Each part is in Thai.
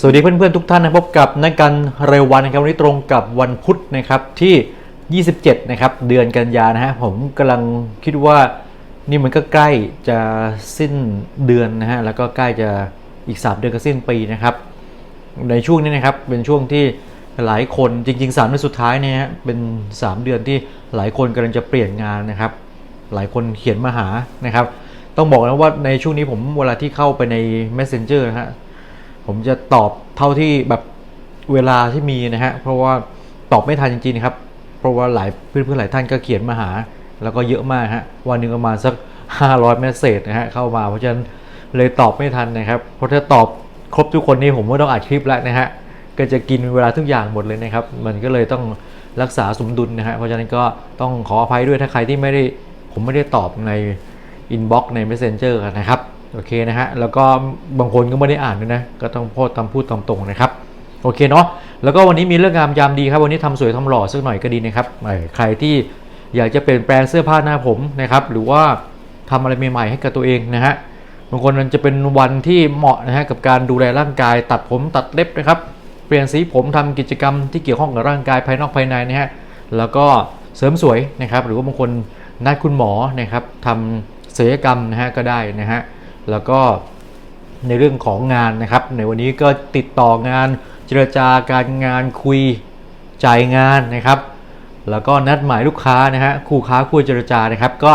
สวัสดีเพื่อนๆทุกท่านนะพบกับนักการเร็ววันนะครับวันนี้ตรงกับวันพุธนะครับที่ 27 นะครับ เดือนกันยานะฮะผมกำลังคิดว่านี่มันก็ใกล้จะสิ้นเดือนนะฮะแล้วก็ใกล้จะอีก 3 เดือนก็สิ้นปีนะครับ ในช่วงนี้นะครับเป็นช่วงที่หลายคนจริง ๆ 3 เดือนสุดท้ายเนี่ยฮะเป็น 3 เดือนที่หลายคนกำลังจะเปลี่ยนงานนะครับ หลายคนเขียนมาหานะครับ ต้องบอกนะว่าในช่วงนี้ผมเวลาที่เข้าไปใน Messenger นะฮะ ผมจะตอบเท่าที่แบบเวลาที่มีนะฮะ เพราะว่าตอบไม่ทันจริงๆครับ เพราะว่าหลายเพื่อนๆหลายท่านก็เขียนมาหา แล้วก็เยอะมากฮะ วันหนึ่งประมาณสัก 500เมสเซจนะฮะเข้ามา เพราะฉะนั้นเลยตอบไม่ทันนะครับ เพราะถ้าตอบครบทุกคนนี่ผมก็ต้องอัดคลิปแล้วนะฮะ ก็จะกินเวลาทุกอย่างหมดเลยนะครับ มันก็เลยต้องรักษาสมดุลนะฮะ เพราะฉะนั้นก็ต้องขออภัยด้วยถ้าใครที่ไม่ได้ผมไม่ได้ตอบในอินบ็อกซ์ใน Messenger นะครับ โอเคนะฮะแล้วก็บางคนก็ไม่ได้อ่านด้วยนะก็ต้องพูดตามพูดตามตรงนะครับโอเคเนาะแล้วก็วันนี้มีเรื่องงามยามดีครับวันนี้ทำสวยทำหล่อสักหน่อยก็ดีนะครับใครที่อยากจะเปลี่ยนแปลงเสื้อผ้าหน้าผมนะครับหรือว่าทำอะไรใหม่ๆให้กับตัวเองนะฮะบางคนมันจะเป็นวันที่เหมาะนะฮะกับการดูแลร่างกาย ตัดผมตัดเล็บนะครับ เปลี่ยนสีผมทำกิจกรรมที่เกี่ยวข้องกับร่างกายภายนอกภายในนะฮะแล้วก็เสริมสวยนะครับ หรือว่าบางคนนัดคุณหมอนะครับทำศัลยกรรมนะฮะก็ได้นะฮะ แล้วก็ในเรื่องของงานนะครับ ในวันนี้ก็ติดต่องานเจรจาการงานคุยจ่ายงานนะครับ แล้วก็นัดหมายลูกค้านะฮะคู่ค้าคู่เจรจานะครับ ก็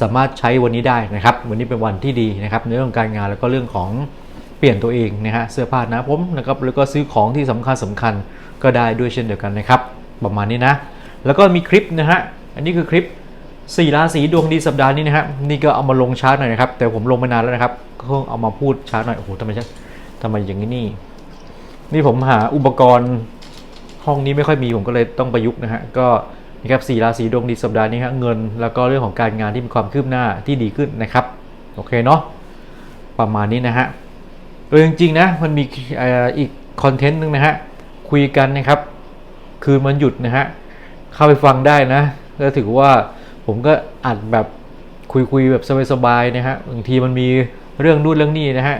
สามารถใช้วันนี้ได้นะครับ วันนี้เป็นวันที่ดีนะครับ ในเรื่องการงานแล้วก็เรื่องของเปลี่ยนตัวเองนะฮะเสื้อผ้านะผมนะครับแล้วก็ซื้อของที่สำคัญสำคัญก็ได้ด้วยเช่นเดียวกันนะครับ ประมาณนี้นะ แล้วก็มีคลิปนะฮะอันนี้คือคลิป 4ราศีดวงดีสัปดาห์นี้นะครับนี่ก็เอามาลงช้าหน่อยนะครับ แต่ผมลงมานานแล้วนะครับ ก็เพิ่งเอามาพูดช้าหน่อย โอ้โหทำไมช้าทำไมอย่างนี้นี่ นี่ผมหาอุปกรณ์ห้องนี้ไม่ค่อยมีผมก็เลยต้องประยุกต์นะฮะ ก็นี่ครับสี่ราศีดวงดีสัปดาห์นี้ฮะเงิน แล้วก็เรื่องของการงานที่มีความคืบหน้าที่ดีขึ้นนะครับ โอเคเนาะ ประมาณนี้นะฮะเออจริงๆนะ มันมีอีกคอนเทนต์หนึงนะฮะ คุยกันนะครับ คืนมันหยุดนะฮะ เข้าไปฟังได้นะ แล้วถือว่า ผมก็อัดแบบคุยๆแบบสบายๆนะฮะบางทีมันมีเรื่องนู่นเรื่องนี้นะฮะ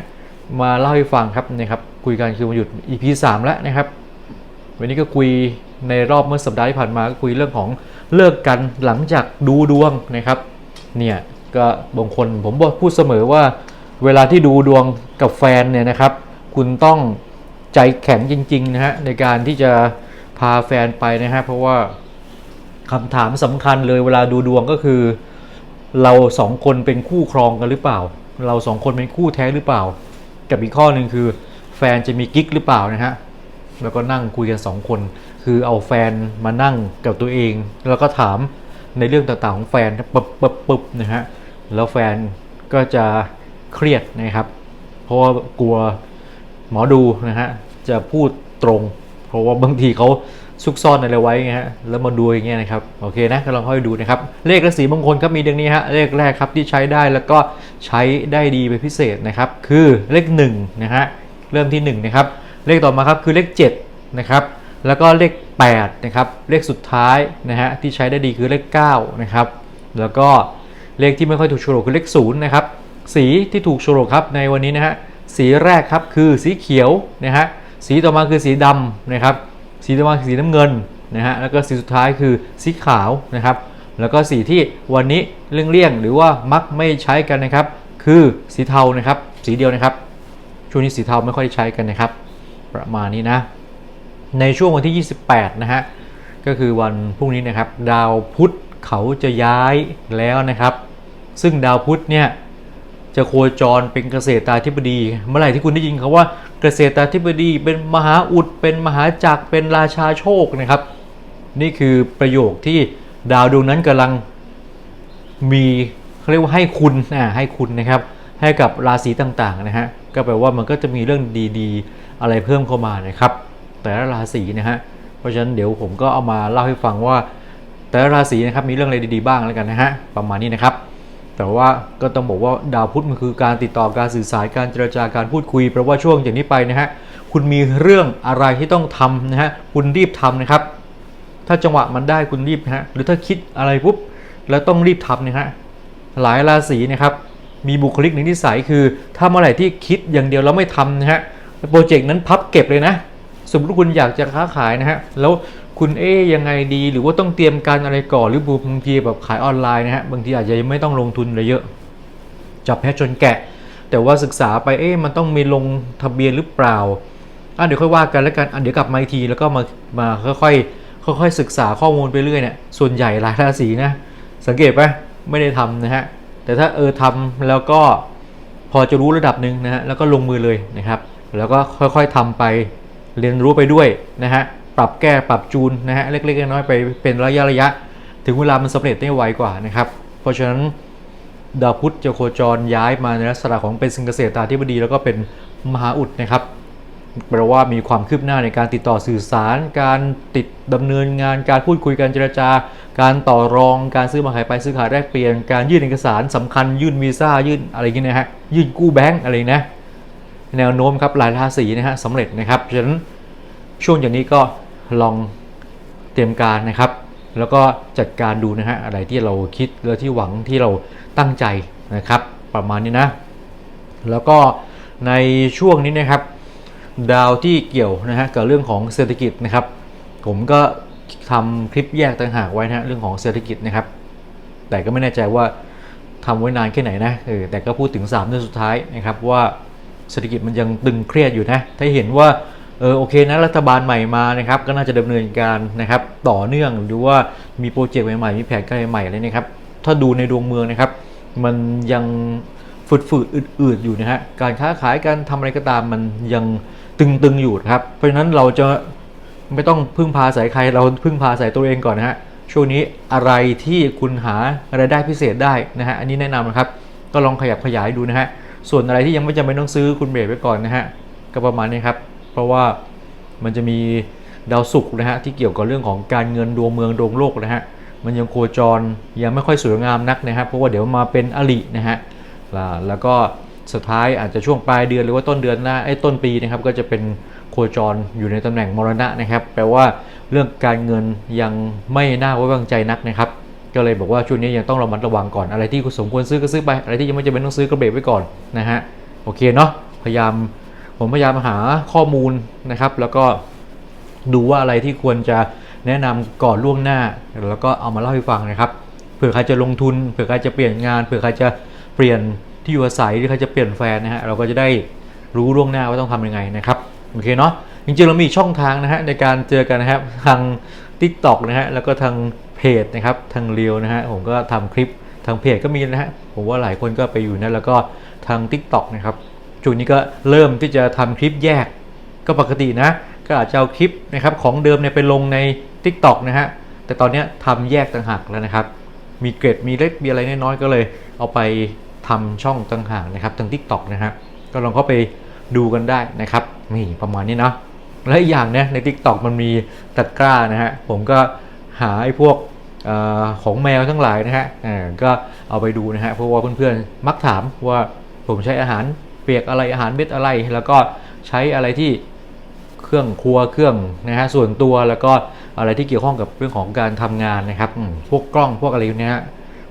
มาเล่าให้ฟังครับนะครับคุยกันคือมันหยุด EP 3 แล้วนะครับ วันนี้ก็คุยในรอบเมื่อสัปดาห์ที่ผ่านมาก็คุยเรื่องของเลิกกันหลังจากดูดวงนะครับ เนี่ยก็บางคนผมบอกพูดเสมอว่า เวลาที่ดูดวงกับแฟนเนี่ยนะครับ คุณต้องใจแข็งจริงๆนะฮะในการที่จะพาแฟนไปนะฮะเพราะว่า คำถามสำคัญเลยเวลาดูดวงก็คือ เราสองคนเป็นคู่ครองกันหรือเปล่า เราสองคนเป็นคู่แท้หรือเปล่า กับอีกข้อหนึ่งคือ แฟนจะมีกิ๊กหรือเปล่านะฮะแล้วก็นั่งคุยกันสองคน คือเอาแฟนมานั่งกับตัวเอง แล้วก็ถามในเรื่องต่างๆของแฟนปึ๊บปึ๊บปึ๊บนะฮะแล้วแฟนก็จะเครียดนะครับ เพราะว่ากลัวหมอดูนะฮะจะพูดตรง เพราะว่าบางทีเขา ซุกซ่อนอะไรไว้ไงฮะแล้วมาดูอย่างเงี้ยนะครับโอเคนะก็ลองค่อยดูนะครับเลขราศีมงคลครับมีดังนี้ฮะเลขแรกครับที่ใช้ได้แล้วก็ใช้ได้ดีเป็นพิเศษนะครับคือเลข1นะฮะเริ่มที่1นะครับเลขต่อมาครับคือเลข7นะครับแล้วก็เลข8นะครับเลขสุดท้ายนะฮะที่ใช้ได้ดีคือเลข9นะครับแล้วก็เลขที่ไม่ค่อยถูกโฉลกคือเลข0นะครับสีที่ถูกโฉลกครับในวันนี้นะฮะสีแรกครับคือสีเขียวนะฮะสีต่อมาคือสีดำนะครับ สีต่อมาคือสีน้ำเงินนะฮะแล้วก็สีสุดท้ายคือสีขาวนะครับ แล้วก็สีที่วันนี้เลี่ยงๆหรือว่ามักไม่ใช้กันนะครับ คือสีเทานะครับ สีเดียวนะครับ ช่วงนี้สีเทาไม่ค่อยได้ใช้กันนะครับ ประมาณนี้นะ ในช่วงวันที่ 28 นะฮะก็คือวันพรุ่งนี้นะครับ ดาวพุธเขาจะย้ายแล้วนะครับ ซึ่งดาวพุธเนี่ยจะโคจรเป็นเกษตราธิบดี เมื่อไหร่ที่คุณได้ยินคาว่า เกษตรธิบดีเป็นมหาอุดเป็นมหาจักรเป็นราชาโชคนะครับ นี่คือประโยคที่ดาวดวงนั้นกำลังมีเขาเรียกว่าให้คุณอ่าให้คุณนะครับ ให้กับราศีต่างๆนะฮะก็แปลว่ามันก็จะมีเรื่องดีๆ อะไรเพิ่มเข้ามานะครับ แต่ละราศีนะฮะเพราะฉะนั้นเดี๋ยวผมก็เอามาเล่าให้ฟังว่า แต่ละราศีนะครับมีเรื่องอะไรดีๆบ้างแล้วกันนะฮะประมาณนี้นะครับ แต่ว่าก็ต้องบอกว่าดาวพุธมันคือการติดต่อการสื่อสารการเจรจาการพูดคุยเพราะว่าช่วงจากนี้ไปนะฮะคุณมีเรื่องอะไรที่ต้องทำนะฮะคุณรีบทำนะครับ ถ้าจังหวะมันได้คุณรีบนะฮะหรือถ้าคิดอะไรปุ๊บแล้วต้องรีบทำนะฮะหลายราศีนะครับมีบุคลิกหนึ่งนิสัยคือ ถ้าเมื่อไหร่ที่คิดอย่างเดียวแล้วไม่ทำนะฮะโปรเจกต์นั้นพับเก็บเลยนะ สมมติคุณอยากจะค้าขายนะฮะแล้ว คุณเอ๊ยังไงดี หรือว่าต้องเตรียมการอะไรก่อนหรือบางทีแบบขายออนไลน์นะฮะบางทีอาจจะยังไม่ต้องลงทุนอะไรเยอะจับแพะชนแกะ แต่ว่าศึกษาไปเอ๊มันต้องมีลงทะเบียนหรือเปล่าอะเดี๋ยวค่อยว่ากันแล้วกันอะเดี๋ยวกลับมาอีกทีแล้วก็มามาค่อยๆค่อยๆศึกษาข้อมูลไปเรื่อยเนี่ยส่วนใหญ่หลายราศีนะสังเกตไหมไม่ได้ทำนะฮะแต่ถ้าเออทำแล้วก็พอจะรู้ระดับหนึ่งนะฮะแล้วก็ลงมือเลยนะครับ แล้วก็ค่อยๆทำไปเรียนรู้ไปด้วยนะฮะ ปรับแก้ปรับจูนนะฮะเล็กๆน้อยๆไปเป็นระยะระยะๆถึงเวลามันสำเร็จได้ไวกว่านะครับ เพราะฉะนั้นดาวพุธจะโคจรย้ายมาในลักษณะของเป็นสิงเกษตราธิบดี แล้วก็เป็นมหาอุดนะครับแปลว่ามีความคืบหน้าในการติดต่อสื่อสาร การติดดำเนินงาน การพูดคุยการเจรจา การต่อรอง การซื้อมาขายไปซื้อขายแลกเปลี่ยน การยื่นเอกสารสำคัญยื่นวีซ่ายื่นอะไรอย่างเงี้ยนะฮะ ยื่นกู้แบงก์อะไรนะ แนวโน้มครับหลายราศีนะฮะสำเร็จนะครับ ฉะนั้นช่วงอย่างนี้ก็ ลองเตรียมการนะครับ แล้วก็จัดการดูนะฮะอะไรที่เราคิดและที่หวังที่เราตั้งใจนะครับ ประมาณนี้นะ แล้วก็ในช่วงนี้นะครับ ดาวที่เกี่ยวนะฮะกับเรื่องของเศรษฐกิจนะครับ ผมก็ทำคลิปแยกต่างหากไว้นะเรื่องของเศรษฐกิจนะครับ แต่ก็ไม่แน่ใจว่าทำไว้นานแค่ไหนนะเออแต่ก็พูดถึง3เดือนสุดท้ายนะครับว่าเศรษฐกิจมันยังตึงเครียดอยู่นะ ถ้าเห็นว่า เออโอเคนะรัฐบาลใหม่มานะครับก็น่าจะดำเนินการนะครับต่อเนื่องหรือว่ามีโปรเจกต์ใหม่ๆมีแผนการใหม่ๆอะไรนะครับถ้าดูในดวงเมืองนะครับ มันยังฝืดๆอืดๆอยู่นะฮะการค้าขายการทำอะไรก็ตามมันยังตึงๆอยู่นะครับเพราะฉะนั้นเราจะไม่ต้องพึ่งพาสายใครเราพึ่งพาสายตัวเองก่อนนะฮะช่วงนี้อะไรที่คุณหารายได้พิเศษได้นะฮะอันนี้แนะนำนะครับก็ลองขยับขยายดูนะฮะส่วนอะไรที่ยังไม่จำเป็นต้องซื้อคุณเบรกไว้ก่อนนะฮะก็ประมาณนี้ครับ เพราะว่ามันจะมีดาวศุกร์นะฮะที่เกี่ยวกับเรื่องของการเงินดวงเมืองดวงโลกนะฮะมันยังโคจรยังไม่ค่อยสวยงามนักนะครับเพราะว่าเดี๋ยวมาเป็นอลินะฮะแล้วก็สุดท้ายอาจจะช่วงปลายเดือนหรือว่าต้นเดือนหน้าไอ้ต้นปีนะครับก็จะเป็นโคจรอยู่ในตำแหน่งมรณะนะครับ แปลว่าเรื่องการเงินยังไม่น่าไว้วางใจนักนะครับ ก็เลยบอกว่าช่วงนี้ยังต้องระมัดระวังก่อนอะไรที่สมควรซื้อก็ซื้อไปอะไรที่ยังไม่จำเป็นต้องซื้อก็เบรกไว้ก่อนนะฮะโอเคเนาะพยายาม ผมพยายามหาข้อมูลนะครับ แล้วก็ดูว่าอะไรที่ควรจะแนะนำก่อนล่วงหน้า แล้วก็เอามาเล่าให้ฟังนะครับ เผื่อใครจะลงทุน เผื่อใครจะเปลี่ยนงาน เผื่อใครจะเปลี่ยนที่อยู่อาศัยหรือใครจะเปลี่ยนแฟนนะฮะ เราก็จะได้รู้ล่วงหน้าว่าต้องทำยังไงนะครับ โอเคเนาะ จริงๆเรามีช่องทางนะฮะในการเจอกันนะครับทาง TikTok นะฮะ แล้วก็ทางเพจนะครับ ทางเรียวนะฮะ ผมก็ทำคลิปทางเพจก็มีนะฮะ ผมว่าหลายคนก็ไปอยู่นะแล้วก็ทาง TikTok นะครับ จุดนี้ก็เริ่มที่จะทำคลิปแยก ก็ปกตินะ ก็อาจจะเอาคลิปนะครับของเดิมเนี่ยไปลงใน TikTok นะฮะ แต่ตอนนี้ยทำแยกต่างหากแล้วนะครับ มีเกรดมีเล็กมีอะไรน้อยๆก็เลย เอาไปทำช่องต่างหากนะครับทาง TikTok นะฮะ ก็ลองเข้าไปดูกันได้นะครับนี่ประมาณนี้เนาะและอีกอย่างเนี่ยใน TikTok มันมีตะกร้านะฮะ ผมก็หาไอ้พวกออของแมวทั้งหลายนะฮะก็เอาไปดูนะฮะเพราะว่าเพื่อนๆมักถามว่าผมใช้อาหาร ปียกอะไรอาหารเม็ดอะไร แล้วก็ใช้อะไรที่เครื่องครัวเครื่องนะฮะส่วนตัวแล้วก็อะไรที่เกี่ยวข้องกับเรื่องของการทำงานนะครับพวกกล้องพวกอะไรพวกเนี้ยฮะ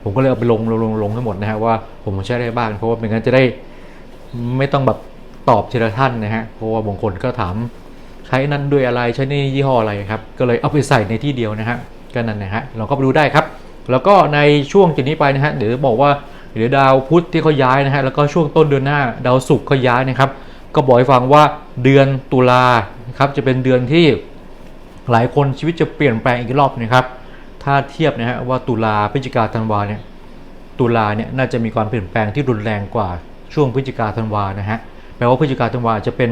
ผมก็เลยเอาไปลงลงลงลงให้หมดนะฮะว่าผมใช้ได้บ้างเพราะว่าเป็นงั้นจะได้ไม่ต้องแบบตอบทีละท่านนะฮะเพราะว่าบางคนก็ถามใช้นั้นด้วยอะไรใช้นี่ยี่ห้ออะไรครับ ก็เลยเอาไปใส่ในที่เดียวนะฮะก็นั่นนะฮะเราก็ไปดูได้ครับ แล้วก็ในช่วงจากนี้ไปนะฮะเดี๋ยวบอกว่า เดี๋ยวดาวพุธที่เขาย้ายนะฮะแล้วก็ช่วงต้นเดือนหน้าดาวศุกร์เขาย้ายนะครับ ก็บอกให้ฟังว่าเดือนตุลาครับจะเป็นเดือนที่หลายคนชีวิตจะเปลี่ยนแปลงอีกรอบนะครับ ถ้าเทียบนะฮะว่าตุลาพฤศจิกาธันวาเนี่ยตุลาเนี่ยน่าจะมีความเปลี่ยนแปลงที่รุนแรงกว่าช่วงพฤศจิกาธันวานะฮะแปลว่าพฤศจิกาธันวาจะเป็น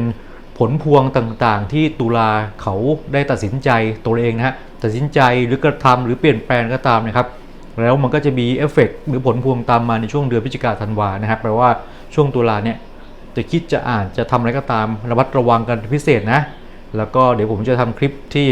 ผลพวงต่างๆ ที่ตุลาเขาได้ตัดสินใจตัวเองนะฮะตัดสินใจหรือกระทำหรือเปลี่ยนแปลงก็ตามนะครับ แล้วมันก็จะมีเอฟเฟกต์หรือผลพวงตามมาในช่วงเดือนพฤศจิกาธันวานะครับแปลว่าช่วงตุลาเนี่ยจะคิดจะอ่านจะทำอะไรก็ตามระมัดระวังกันพิเศษนะ แล้วก็เดี๋ยวผมจะทำคลิปที่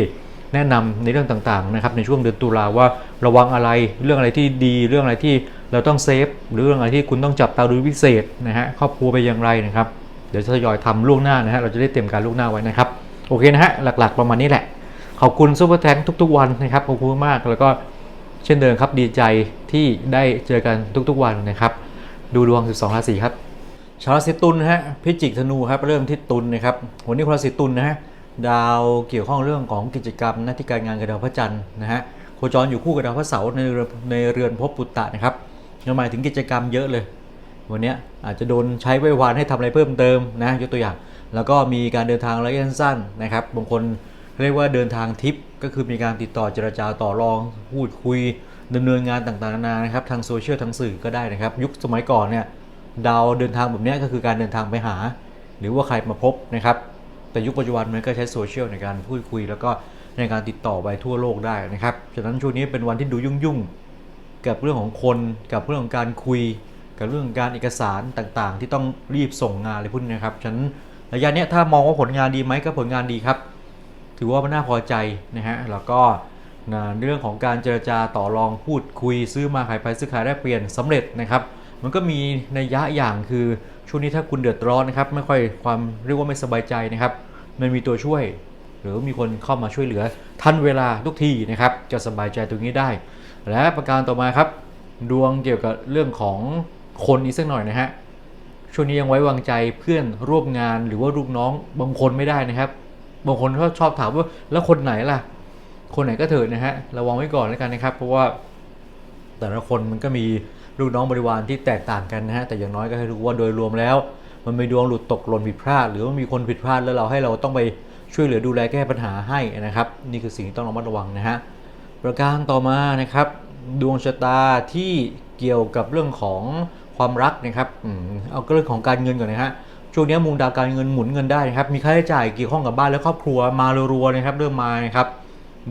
แนะนำในเรื่องต่างๆนะครับในช่วงเดือนตุลาว่าระวังอะไรเรื่องอะไรที่ดีเรื่องอะไรที่เราต้องเซฟหรือเรื่องอะไรที่คุณต้องจับตาดูพิเศษนะฮะครอบครัวไปอย่างไรนะครับ เดี๋ยวจะทยอยทำล่วงหน้านะฮะเราจะได้เตรียมการล่วงหน้าไว้นะครับโอเคนะฮะหลักๆประมาณนี้แหละขอบคุณซูเปอร์แทงทุกๆวันนะครับขอบคุณมากแล้วก็ เช่นเดิมครับดีใจที่ได้เจอกันทุกๆวันนะครับ ดูดวง 12 ราศีครับ ชาวราศีตุลฮะพิจิกธนูครับเริ่มที่ตุลนะครับวันนี้คนราศีตุลนะฮะดาวเกี่ยวข้องเรื่องของกิจกรรมหน้าที่การงานกับดาวพระจันทร์นะฮะโคจรอยู่คู่กับดาวพระเสาร์ในเรือนในเรือนภพปุตตะนะครับหมายถึงกิจกรรมเยอะเลย วันนี้อาจจะโดนใช้ไว้วานให้ทำอะไรเพิ่มเติมนะยกตัวอย่าง แล้วก็มีการเดินทางระยะสั้นนะครับบางคนเรียกว่าเดินทางทิป ก็คือมีการติดต่อเจรจาต่อรองพูดคุยดำเนินงานต่างๆนานานะครับทางโซเชียลทางสื่อก็ได้นะครับ ยุคสมัยก่อนเนี่ยดาวเดินทางแบบนี้ก็คือการเดินทางไปหา หรือว่าใครมาพบนะครับ แต่ยุคปัจจุบันมันก็ใช้โซเชียลในการพูดคุย แล้วก็ในการติดต่อไปทั่วโลกได้นะครับฉะนั้นช่วงนี้เป็นวันที่ดูยุ่งๆกับเรื่องของคนกับเรื่องของการคุย กับเรื่องของการเอกสารต่างๆ ที่ต้องรีบส่งงานอะไรพวกนี้นะครับฉะนั้นระยะนี้ถ้ามองว่าผลงานดีไหมก็ผลงานดีครับ ถือว่ามันน่าพอใจนะฮะแล้วก็นะเรื่องของการเจรจาต่อรองพูดคุยซื้อมาขายไปซื้อขายได้เปลี่ยนสำเร็จนะครับ มันก็มีในยยะอย่างคือช่วงนี้ถ้าคุณเดือดร้อนนะครับไม่ค่อยความเรียกว่าไม่สบายใจนะครับ มันมีตัวช่วย หรือมีคนเข้ามาช่วยเหลือทันเวลาทุกทีนะครับ จะสบายใจตรงนี้ได้ และประการต่อมาครับ ดวงเกี่ยวกับเรื่องของคนอีกสักหน่อยนะฮะช่วงนี้ยังไว้วางใจเพื่อนร่วมงานหรือว่าลูกน้องบางคนไม่ได้นะครับ บางคนก็ชอบถามว่าแล้วคนไหนล่ะ คนไหนก็เถิดนะฮะระวังไว้ก่อนแล้วกันนะครับ เพราะว่าแต่ละคนมันก็มีลูกน้องบริวารที่แตกต่างกันนะฮะแต่อย่างน้อยก็ให้รู้ว่าโดยรวมแล้ว มันมีดวงหลุดตกหล่นผิดพลาด หรือว่ามีคนผิดพลาดแล้วเราให้เราต้องไปช่วยเหลือดูแลแก้ปัญหาให้นะครับ นี่คือสิ่งที่ต้องระมัดระวังนะฮะประการต่อมานะครับ ดวงชะตาที่เกี่ยวกับเรื่องของความรักนะครับอเอาเรื่องของการเงินก่อนนะฮะ ช่วงนี้มุมดาวการเงินหมุนเงินได้นะครับ มีค่าใช้จ่ายเกี่ยวข้องกับบ้านและครอบครัวมารัวๆนะครับเริ่มมานะครับ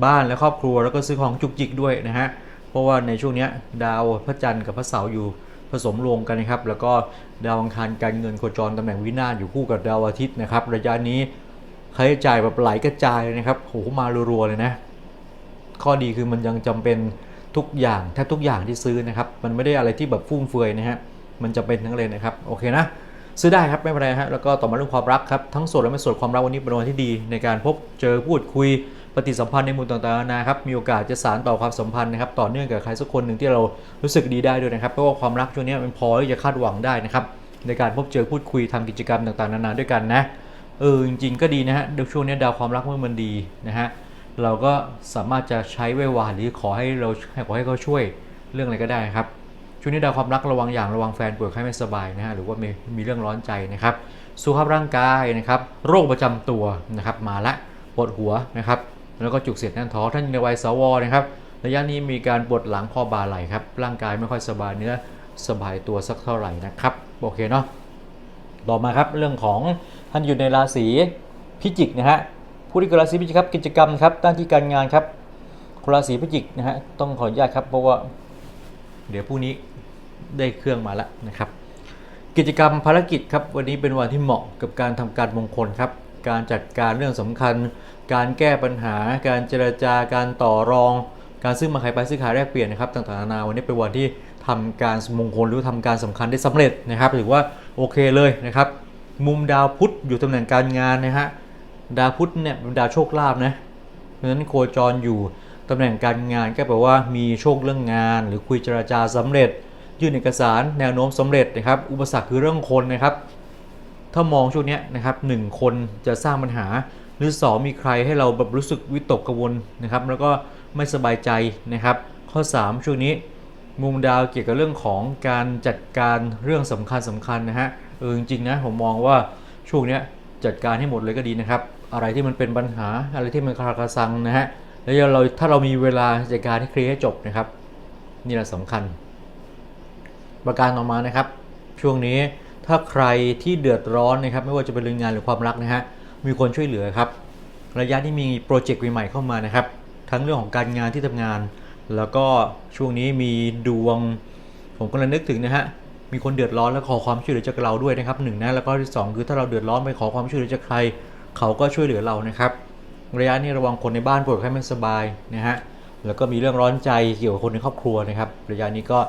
บ้านและครอบครัวแล้วก็ซื้อของจุกจิกด้วยนะฮะเพราะว่าในช่วงนี้ดาวพระจันทร์กับพระเสาร์อยู่ผสมรวมกันนะครับ แล้วก็ดาวอังคารการเงินโคจรตำแหน่งวินาศอยู่คู่กับดาวอาทิตย์นะครับระยะนี้ค่าใช้จ่ายแบบไหลกระจายเลยนะครับโหมารัวๆเลยนะ ข้อดีคือมันยังจำเป็นทุกอย่างแทบทุกอย่างที่ซื้อนะครับ มันไม่ได้อะไรที่แบบฟุ่มเฟือยนะฮะมันจะเป็นทั้งเลยนะครับ โอเคนะ ซื้อได้ครับไม่เป็นไรฮะแล้วก็ต่อมาเรื่องความรักครับทั้งโสดและไม่โสดความรักวันนี้เป็นวันที่ดี ในการพบเจอพูดคุยปฏิสัมพันธ์ในมุมต่างๆนานาครับมีโอกาสจะสานต่อความสัมพันธ์นะครับต่อเนื่องกับใครสักคนหนึ่งที่เรารู้สึกดีได้ด้วยนะครับเพราะว่าความรักช่วงนี้มันพอที่จะคาดหวังได้นะครับในการพบเจอพูดคุยทำกิจกรรมต่างๆนานาด้วยกันนะเออจริงๆก็ดีนะฮะเดี๋ยวช่วงนี้ดาวความรักเมื่อมันดีนะฮะเราก็สามารถจะใช้ไว้วานหรือขอให้เราให้ขอให้เขาช่วยเรื่องอะไรก็ได้ครับ ช่วงนี้ดาวความรักระวังอย่างระวังแฟนป่วยไข้ไม่สบายนะฮะหรือว่ามีมีเรื่องร้อนใจนะครับสุขภาพร่างกายนะครับโรคประจำตัวนะครับมาละปวดหัวนะครับแล้วก็จุกเสียดแน่นท้องท่านอยู่ในวัยสวนะครับระยะนี้มีการปวดหลังคอบ่าไหล่ครับร่างกายไม่ค่อยสบายเนื้อสบายตัวสักเท่าไหร่นะครับโอเคเนาะต่อมาครับเรื่องของท่านอยู่ในราศีพิจิกนะฮะผู้ที่เกิดราศีพิจิกครับกิจกรรมครับหน้าที่การงานครับคนราศีพิจิกนะฮะต้องขออนุญาตครับเพราะว่าเดี๋ยวพรุ่งนี้ ได้เครื่องมาแล้วนะครับ กิจกรรมภารกิจครับวันนี้เป็นวันที่เหมาะกับการทำการมงคลครับ การจัดการเรื่องสำคัญ การแก้ปัญหา การเจรจาการต่อรอง การซื้อมาขายไปซื้อขายแลกเปลี่ยนนะครับ ต่างๆนานาวันนี้เป็นวันที่ทำการมงคลหรือทำการสำคัญได้สำเร็จนะครับถือว่าโอเคเลยนะครับ มุมดาวพุธอยู่ตำแหน่งการงานนะฮะดาวพุธเนี่ยเป็นดาวโชคลาภนะเพราะฉะนั้นโคจรอยู่ตำแหน่งการงานก็แปลว่ามีโชคเรื่องงาน หรือคุยเจรจาสำเร็จ ยื่นเอกสารแนวโน้มสำเร็จนะครับ อุปสรรคคือเรื่องคนนะครับ ถ้ามองช่วงนี้นะครับหนึ่งคนจะสร้างปัญหา หรือ 2 มีใครให้เราแบบรู้สึกวิตกกังวลนะครับ แล้วก็ไม่สบายใจนะครับ ข้อ 3 ช่วงนี้มุมดาวเกี่ยวกับเรื่องของการจัดการเรื่องสำคัญสำคัญนะฮะเออจริงๆนะผมมองว่าช่วงนี้จัดการให้หมดเลยก็ดีนะครับ อะไรที่มันเป็นปัญหาอะไรที่มันคาราคาซังนะฮะแล้วเราถ้าเรามีเวลาจัดการให้เคลียร์ให้จบนะครับ นี่แหละสำคัญ ประการต่อมานะครับ ช่วงนี้ถ้าใครที่เดือดร้อนนะครับ ไม่ว่าจะเป็นเรื่องงานหรือความรักนะฮะมีคนช่วยเหลือครับ ระยะนี้มีโปรเจกต์ใหม่ๆเข้ามานะครับ ทั้งเรื่องของการงานที่ทำงาน แล้วก็ช่วงนี้มีดวง ผมกำลังนึกถึงนะฮะมีคนเดือดร้อนแล้วขอความช่วยเหลือจากเราด้วยนะครับหนึ่งนะแล้วก็ที่สองคือถ้าเราเดือดร้อนไปขอความช่วยเหลือจากใคร เขาก็ช่วยเหลือเรานะครับ ระยะนี้ระวังคนในบ้านป่วยไข้ไม่สบายนะฮะแล้วก็มีเรื่องร้อนใจเกี่ยวกับคนในครอบครัวนะครับ ระยะนี้ก็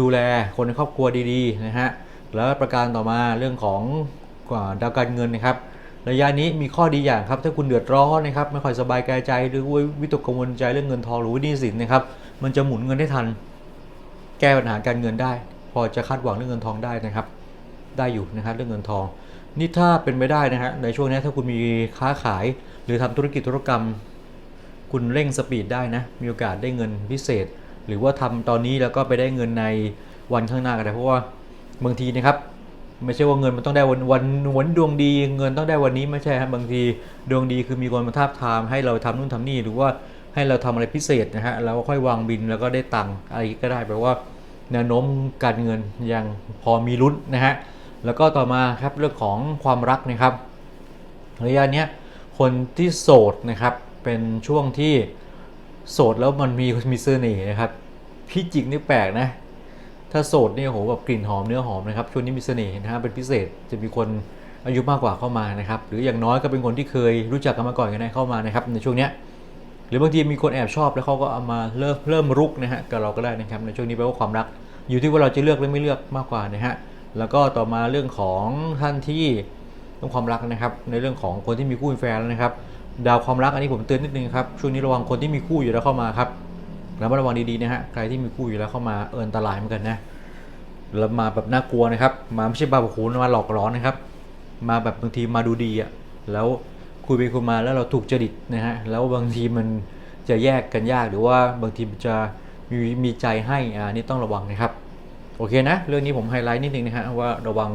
ดูแลคนในครอบครัวดีๆนะฮะแล้วประการต่อมาเรื่องของดาวการเงินนะครับระยะนี้มีข้อดีอย่างครับถ้าคุณเดือดร้อนนะครับไม่ค่อยสบายกายใจหรือวิตกกังวลใจเรื่องเงินทองหรือว่าหนี้สินนะครับมันจะหมุนเงินได้ทัน แก้ปัญหาการเงินได้ พอจะคาดหวังเรื่องเงินทองได้นะครับ ได้อยู่นะครับเรื่องเงินทอง นี่ถ้าเป็นไปได้นะฮะในช่วงนี้ถ้าคุณมีค้าขาย หรือทำธุรกิจธุรกรรม คุณเร่งสปีดได้นะมีโอกาสได้เงินพิเศษ หรือว่าทำตอนนี้แล้วก็ไปได้เงินในวันข้างหน้าก็ได้เพราะว่าบางทีนะครับไม่ใช่ว่าเงินมันต้องได้วันวันวันดวงดี เงินต้องได้วันนี้ไม่ใช่ครับบางทีดวงดีคือมีคนมาทาบทามให้เราทำนู่นทำนี่หรือว่าให้เราทำอะไรพิเศษนะฮะแล้วก็ค่อยวางบินแล้วก็ได้ตังค์อะไรก็ได้แปลว่าแนวโน้มการเงินยังพอมีลุ้นนะฮะแล้วก็ต่อมาครับเรื่องของความรักนะครับระยะนี้คนที่โสดนะครับเป็นช่วงที่ โสดแล้วมันมีมีเสน่ห์นะครับพี่จิกนี่แปลกนะ ถ้าโสดเนี่ยโหแบบกลิ่นหอมเนื้อหอมนะครับช่วงนี้มีเสน่ห์นะฮะเป็นพิเศษจะมีคนอายุมากกว่าเข้ามานะครับ หรืออย่างน้อยก็เป็นคนที่เคยรู้จักกันมาก่อนกันได้เข้ามานะครับ ในช่วงเนี้ยหรือบางทีมีคนแอบชอบแล้วเขาก็เอามาเริ่มเริ่มรุกนะฮะกับเราก็ได้นะครับ ในช่วงนี้แปลว่าความรัก อยู่ที่ว่าเราจะเลือกหรือไม่เลือกมากกว่านะฮะแล้วก็ต่อมาเรื่องของท่านที่ต้องความรักนะครับ ในเรื่องของคนที่มีคู่มีแฟนแล้วนะครับ ดาวความรักอันนี้ผมเตือนนิดนึงครับช่วงนี้ระวังคนที่มีคู่อยู่แล้วเข้ามาครับระมัดระวังดีๆนะฮะใครที่มีคู่อยู่แล้วเข้ามาเอินตรายเหมือนกันนะแล้วมาแบบน่ากลัวนะครับ มาไม่ใช่บาบคูนมาหลอกร้อนนะครับ มาแบบบางทีมาดูดีอะแล้วคุยไปคุยมาแล้วเราถูกจริตนะฮะแล้วบางทีมันจะแยกกันยากหรือว่าบางทีมันจะมีมีใจให้อ่านี่ต้องระวังนะครับโอเคนะ เรื่องนี้ผมไฮไลท์นิดนึงนะฮะว่าระวัง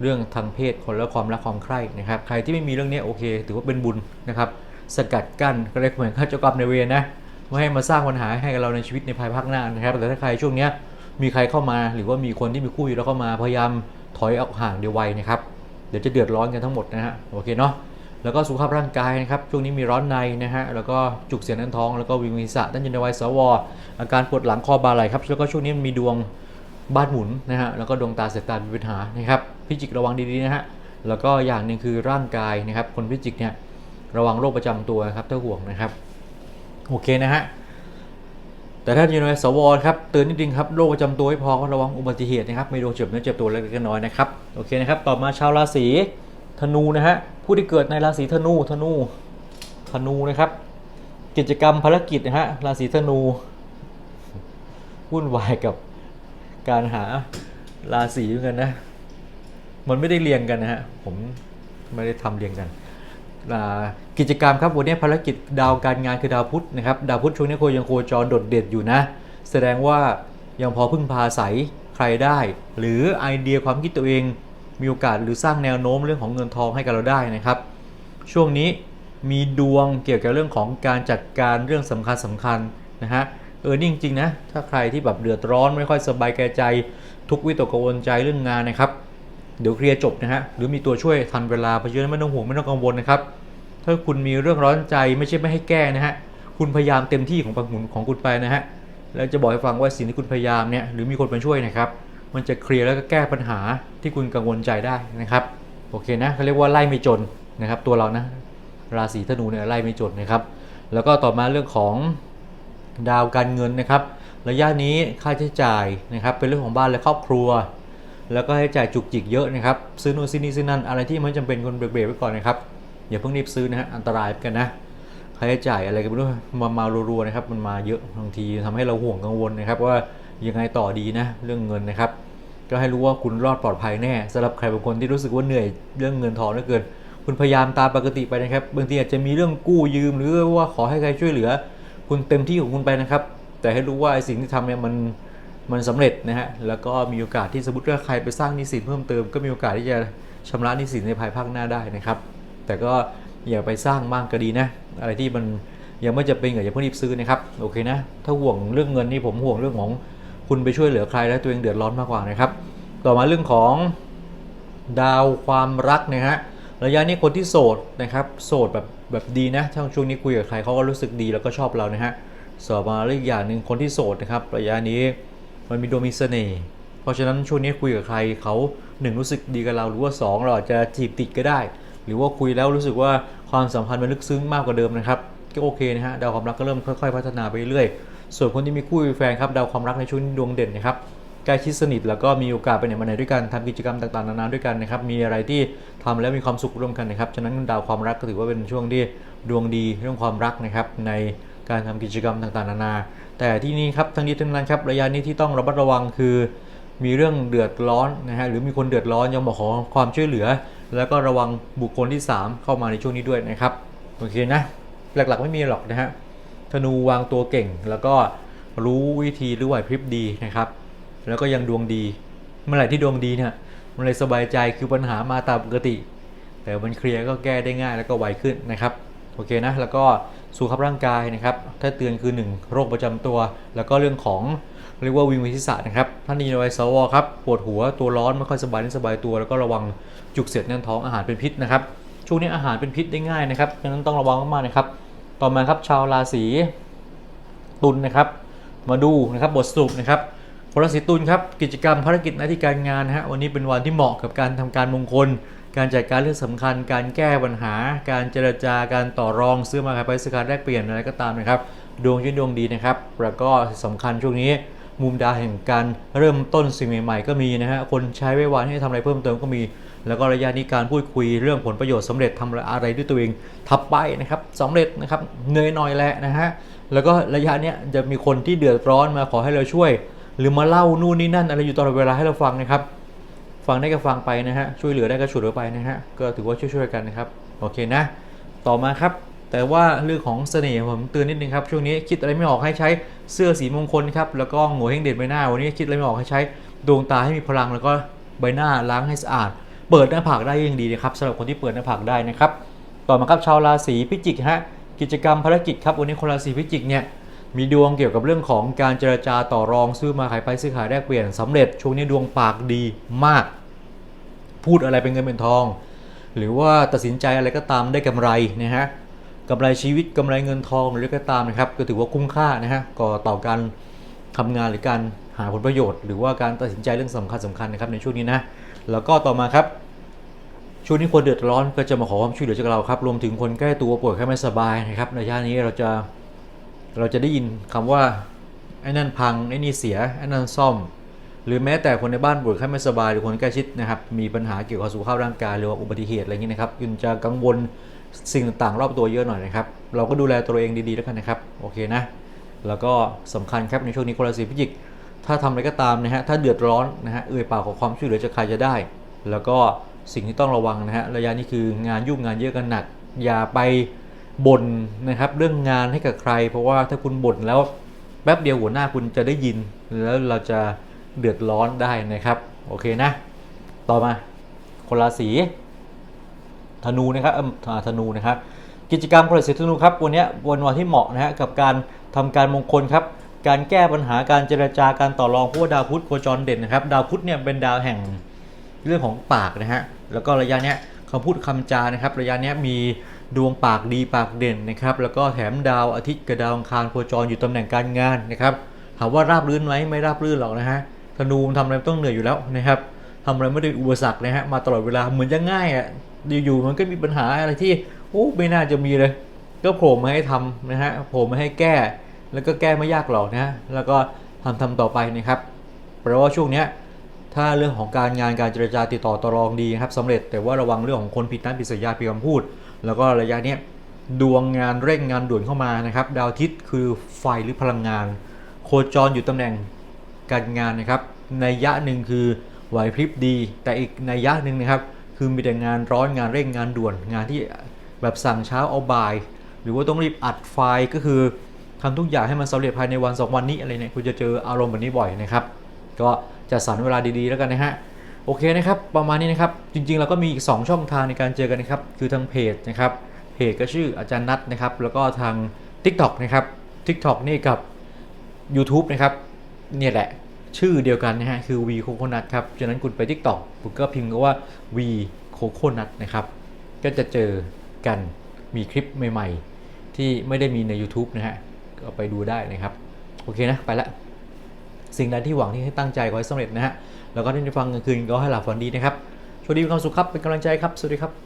เรื่องทางเพศคนและความรักความใคร่นะครับ ใครที่ไม่มีเรื่องนี้โอเค ถือว่าเป็นบุญนะครับ สกัดกั้นก็เรียเหมือนข้าเจ้ากรรมในเวรนะไม่ให้มาสร้างปัญหาให้กับเราในชีวิตในภายภาคหน้านะครับ แต่ถ้าใครช่วงนี้มีใครเข้ามาหรือว่ามีคนที่มีคู่อยู่แล้วเข้ามาพยายามถอยออกห่างเดี๋ยวไวนะครับ เดี๋ยวจะเดือดร้อนกันทั้งหมดนะฮะโอเคเนาะแล้วก็สุขภาพร่างกายนะครับ ช่วงนี้มีร้อนในนะฮะ แล้วก็จุกเสียดแน่นท้อง แล้วก็วิงวิสะด้านยันวัยสว อาการปวดหลังคอบาไหล่ครับ แล้วก็ช่วงนี้มีดวง บ้านหมุนนะฮะแล้วก็ดวงตาสายตามีปัญหานะครับพิจิกระวังดีๆนะฮะแล้วก็อย่างหนึ่งคือร่างกายนะครับคนพิจิกเนี่ยระวังโรคประจำตัวครับถ้าห่วงนะครับโอเคนะฮะแต่ถ้าอยู่ในสวครับเตือนนิดนึงครับโรคประจำตัวให้พอระวังอุบัติเหตุนะครับไม่โดนเจ็บเนื้อเจ็บตัวเล็กๆน้อยนะครับโอเคนะครับต่อมาชาวราศีธนูนะฮะผู้ที่เกิดในราศีธนูธนูธนูนะครับ กิจกรรมภารกิจนะฮะราศีธนูวุ่นวายกับ การหาราศีเหมือนกันนะ มันไม่ได้เรียงกันนะฮะ ผมไม่ได้ทำเรียงกันกิจกรรมครับวันนี้ภารกิจดาวการงานคือดาวพุธนะครับดาวพุธช่วงนี้โคยังโคจรโดดเด่นอยู่นะ แสดงว่ายังพอพึ่งพาอาศัยใครได้ หรือไอเดียความคิดตัวเองมีโอกาสหรือสร้างแนวโน้มเรื่องของเงินทองให้กับเราได้นะครับ ช่วงนี้มีดวงเกี่ยวกับเรื่องของการจัดการเรื่องสำคัญสำคัญนะฮะ เออนี่จริงๆนะถ้าใครที่แบบเดือดร้อนไม่ค่อยสบายแก่ใจ ทุกวิตกกังวลใจเรื่องงานนะครับ เดี๋ยวเคลียร์จบนะฮะหรือมีตัวช่วยทันเวลาเพราะฉะนั้นไม่ต้องห่วงไม่ต้องกังวลนะครับถ้าคุณมีเรื่องร้อนใจไม่ใช่ไม่ให้แก้นะฮะคุณพยายามเต็มที่ของปังหุนของคุณไปนะฮะแล้วจะบอกให้ฟังว่าสิ่งที่คุณพยายามเนี่ยหรือมีคนมาช่วยนะครับ มันจะเคลียร์แล้วก็แก้ปัญหาที่คุณกังวลใจได้นะครับโอเคนะเขาเรียกว่าไล่ไม่จนนะครับ ตัวเรานะราศีธนูเนี่ยไล่ไม่จนนะครับ แล้วก็ต่อมาเรื่องของ ดาวการเงินนะครับ ระยะนี้ค่าใช้จ่ายนะครับ เป็นเรื่องของบ้านและครอบครัว แล้วก็ให้จ่ายจุกจิกเยอะนะครับ ซื้อนู่นซื้อนี่ซื้อนั่นอะไรที่มันจำเป็นคนเบรกไว้ก่อนนะครับอย่าเพิ่งรีบซื้อนะฮะอันตรายเหมือนกันนะค่าใช้จ่ายอะไรกันไม่รู้มามารัวๆนะครับ มันมาเยอะบางทีทำให้เราห่วงกังวลนะครับ ว่ายังไงต่อดีนะเรื่องเงินนะครับ ก็ให้รู้ว่าคุณรอดปลอดภัยแน่สำหรับใครบางคนที่รู้สึกว่าเหนื่อยเรื่องเงินทองเหลือเกิน คุณพยายามตามปกติไปนะครับ บางทีอาจจะมีเรื่องกู้ยืมหรือว่าขอให้ใครช่วยเหลือ คุณเต็มที่ของคุณไปนะครับ แต่ให้รู้ว่าไอสิ่งที่ทำเนี่ยมันมันสำเร็จนะฮะแล้วก็มีโอกาสที่สมมติว่าใครไปสร้างหนี้สินเพิ่มเติมก็มีโอกาสที่จะชำระหนี้สินในภายภาคหน้าได้นะครับ แต่ก็อย่าไปสร้างมากก็ดีนะ อะไรที่มันยังไม่จะเป็นก็อย่าเพิ่งรีบซื้อนะครับโอเคนะ ถ้าห่วงเรื่องเงินนี่ผมห่วงเรื่องของคุณไปช่วยเหลือใครแล้วตัวเองเดือดร้อนมากกว่านะครับ ต่อมาเรื่องของดาวความรักนะฮะระยะนี้คนที่โสดนะครับ โสดแบบ แบบดีนะช่วงช่วงนี้คุยกับใครเขาก็รู้สึกดีแล้วก็ชอบเรานะฮะสอบมาเรื่องอย่างหนึ่งคนที่โสดนะครับระยะนี้มันมีดวงมีเสน่ห์เพราะฉะนั้นช่วงนี้คุยกับใครเขาหนึ่งรู้สึกดีกับเราหรือว่าสองเราอาจจะจีบติดก็ได้ หรือว่าคุยแล้วรู้สึกว่าความสัมพันธ์มันลึกซึ้งมากกว่าเดิมนะครับก็โอเคนะฮะดาวความรักก็เริ่มค่อยๆ พัฒนาไปเรื่อยส่วนคนที่มีคู่มีแฟนครับดาวความรักในช่วงนี้ดวงเด่นนะครับ ใกล้ชิดสนิท แล้วก็มีโอกาสไปไหนมาไหนด้วยกันทำกิจกรรมต่างๆนานาด้วยกันนะครับมีอะไรที่ทำแล้วมีความสุขร่วมกันนะครับฉะนั้นดาวความรักก็ถือว่าเป็นช่วงที่ดวงดีเรื่องความรักนะครับในการทำกิจกรรมต่างๆนานา แต่ที่นี้ครับทั้งนี้ทั้งนั้นครับระยะนี้ที่ต้องระมัดระวังคือมีเรื่องเดือดร้อนนะฮะหรือมีคนเดือดร้อนยังมาขอความช่วยเหลือ แล้วก็ระวังบุคคลที่ 3 เข้ามาในช่วงนี้ด้วยนะครับโอเคนะหลักๆไม่มีหรอกนะฮะธนูวางตัวเก่งแล้วก็รู้วิธีรู้ไหวพริบดีนะครับ แล้วก็ยังดวงดี เมื่อไหร่ที่ดวงดีเนี่ยมันเลยสบายใจคือปัญหามาตามปกติ แต่มันเคลียร์ก็แก้ได้ง่ายแล้วก็ไวขึ้นนะครับโอเคนะแล้วก็สุขภาพร่างกายนะครับถ้าเตือนคือ 1 โรคประจำตัว แล้วก็เรื่องของเรียกว่าวิงวิทิศะนะครับท่านนีนวัยสวครับปวดหัวตัวร้อนไม่ค่อยสบายไม่สบายตัว แล้วก็ระวังจุกเสียดแน่นท้องอาหารเป็นพิษนะครับช่วงนี้อาหารเป็นพิษได้ง่ายนะครับดังนั้นต้องระวังมากๆนะครับ ต่อมาครับชาวราศีตุลนะครับ มาดูนะครับบทสรุปนะครับ คนราศีตุลครับกิจกรรมภารกิจหน้าที่การงานนะฮะวันนี้เป็นวันที่เหมาะกับการทำการมงคล การจัดการเรื่องสำคัญ การแก้ปัญหา การเจรจาการต่อรองซื้อมาขายไปซื้อขายแลกเปลี่ยนอะไรก็ตามนะครับดวงชื่นดวงดีนะครับแล้วก็สำคัญช่วงนี้ มุมดาวแห่งการเริ่มต้นสิ่งใหม่ๆ ก็มีนะฮะคนใช้ไว้วันให้ทำอะไรเพิ่มเติมก็มี แล้วก็ระยะนี้การพูดคุยเรื่องผลประโยชน์สำเร็จทำอะไรด้วยตัวเองทับไปนะครับสำเร็จนะครับเนยหน่อยแหละนะฮะแล้วก็ระยะนี้จะมีคนที่เดือดร้อนมาขอให้เราช่วย หรือมาเล่านู่นนี่นั่นอะไรอยู่ตลอดเวลาให้เราฟังนะครับ ฟังได้ก็ฟังไปนะฮะช่วยเหลือได้ก็ช่วยเหลือไปนะฮะก็ถือว่าช่วยๆกันนะครับโอเคนะ ต่อมาครับ แต่ว่าเรื่องของเสน่ห์ผมเตือนนิดนึงครับช่วงนี้คิดอะไรไม่ออกให้ใช้เสื้อสีมงคลครับแล้วก็หัวเฮงเด่นใบหน้า วันนี้คิดอะไรไม่ออกให้ใช้ดวงตาให้มีพลังแล้วก็ใบหน้าล้างให้สะอาด เปิดหน้าผากได้ยิ่งดีนะครับสำหรับคนที่เปิดหน้าผากได้นะครับต่อมาครับชาวราศีพิจิกฮะกิจกรรมภารกิจครับวันนี้คนราศีพิจิกเนี่ย มีดวงเกี่ยวกับเรื่องของการเจรจาต่อรองซื้อมาขายไปซื้อขายแลกเปลี่ยนสำเร็จช่วงนี้ดวงปากดีมาก พูดอะไรเป็นเงินเป็นทอง หรือว่าตัดสินใจอะไรก็ตามได้กำไรนะฮะกำไรชีวิตกำไรเงินทองหรือก็ตามนะครับ ก็ถือว่าคุ้มค่านะฮะก่อต่อการทำงานหรือการหาผลประโยชน์ หรือว่าการตัดสินใจเรื่องสำคัญสำคัญนะครับในช่วงนี้นะแล้วก็ต่อมาครับช่วงนี้คนเดือดร้อนก็จะมาขอความช่วยเหลือจากเราครับรวมถึงคนใกล้ตัวป่วยแค่ไม่สบายนะครับในระยะนี้เราจะ เราจะได้ยินคำว่าไอ้นั่นพังไอ้นี่เสียไอ้นั่นซ่อม หรือแม้แต่คนในบ้านป่วยแค่ไม่สบายหรือคนใกล้ชิดนะครับมีปัญหาเกี่ยวกับสุขภาพร่างกายหรือว่าอุบัติเหตุอะไรอย่างนี้นะครับคุณจะกังวลสิ่งต่างๆรอบตัวเยอะหน่อยนะครับ เราก็ดูแลตัวเองดีๆแล้วกันนะครับโอเคนะแล้วก็สำคัญครับในช่วงนี้คนราศีพิจิก ถ้าทำอะไรก็ตามนะฮะถ้าเดือดร้อนนะฮะเอ่ยปากขอความช่วยเหลือจากใครจะได้ แล้วก็สิ่งที่ต้องระวังนะฮะระยะนี้คืองานยุ่งงานเยอะกันหนัก อย่าไป บ่นนะครับเรื่องงานให้กับใคร เพราะว่าถ้าคุณบ่นแล้วแป๊บเดียวหัวหน้าคุณจะได้ยิน แล้วเราจะเดือดร้อนได้นะครับโอเคนะ ต่อมาคนราศีธนูนะครับอ่ธนูนะครับ กิจกรรมคนราศีธนูครับวันนี้วันวันที่เหมาะนะฮะกับการทำการมงคลครับ การแก้ปัญหาการเจรจาการต่อรองเพราะว่าดาวพุธโคจรเด่นนะครับ ดาวพุธเนี่ยเป็นดาวแห่งเรื่องของปากนะฮะแล้วก็ระยะเนี้ยคำพูดคำจานะครับ ระยะเนี้ยมี ดวงปากดีปากเด่นนะครับ แล้วก็แถมดาวอาทิตย์กับดาวอังคารโคจรอยู่ตำแหน่งการงานนะครับ ถามว่าราบรื่นไหมไม่ราบรื่นหรอกนะฮะ ธนูทำอะไรต้องเหนื่อยอยู่แล้วนะครับทำอะไรไม่ได้อุปสรรคนะฮะ มาตลอดเวลาเหมือนจะง่ายอะ อยู่ๆมันก็มีปัญหาอะไรที่โอ้ไม่น่าจะมีเลย ก็โผล่มาให้ทำนะฮะ โผล่มาให้แก้ แล้วก็แก้ไม่ยากหรอกนะฮะแล้วก็ทำทำต่อไปนะครับแปลว่าช่วงเนี้ยถ้าเรื่องของการงานการเจรจาติดต่อต่อรองดีนะครับสำเร็จแต่ว่าระวังเรื่องของคนผิดนัดผิดสัญญาผิดคำพูด แล้วก็ระยะเนี้ยดวงงานเร่งงานด่วนเข้ามานะครับดาวอาทิตย์คือไฟหรือพลังงาน โคจรอยู่ตำแหน่งการงานนะครับในยะหนึ่งคือไหวพริบดี แต่อีกในยะหนึ่งนะครับ คือมีแต่งานร้อนงานเร่งงานด่วน งานที่แบบสั่งเช้าเอาบ่าย หรือว่าต้องรีบอัดไฟล์ก็คือทำทุกอย่างให้มันสำเร็จภายในวันสองวันนี้อะไรเนี่ยคุณจะเจออารมณ์แบบนี้บ่อยนะครับ ก็จะสรรเวลาดีๆแล้วกันนะฮะ โอเคนะครับประมาณนี้นะครับจริงๆเราก็มีอีก 2 ช่องทางในการเจอกันนะครับคือทางเพจนะครับเพจก็ชื่ออาจารย์นัทนะครับแล้วก็ทาง TikTok นะครับ TikTok นี่กับ YouTube นะครับเนี่ยแหละชื่อเดียวกันนะฮะคือ V Coconut ครับฉะนั้นคุณไป TikTok คุณก็พิมพ์ก็ว่า V Coconut นะครับก็จะเจอกันมีคลิปใหม่ๆ ที่ไม่ได้มีใน YouTube นะฮะก็ไปดูได้นะครับ โอเคนะ ไปละ สิ่งใดที่หวังที่ให้ตั้งใจขอให้สำเร็จนะฮะ แล้วก็ที่ได้ฟังกลางคืนก็ให้หลับฝันดีนะครับโชคดีมีความสุขครับเป็นกำลังใจครับสวัสดีครับ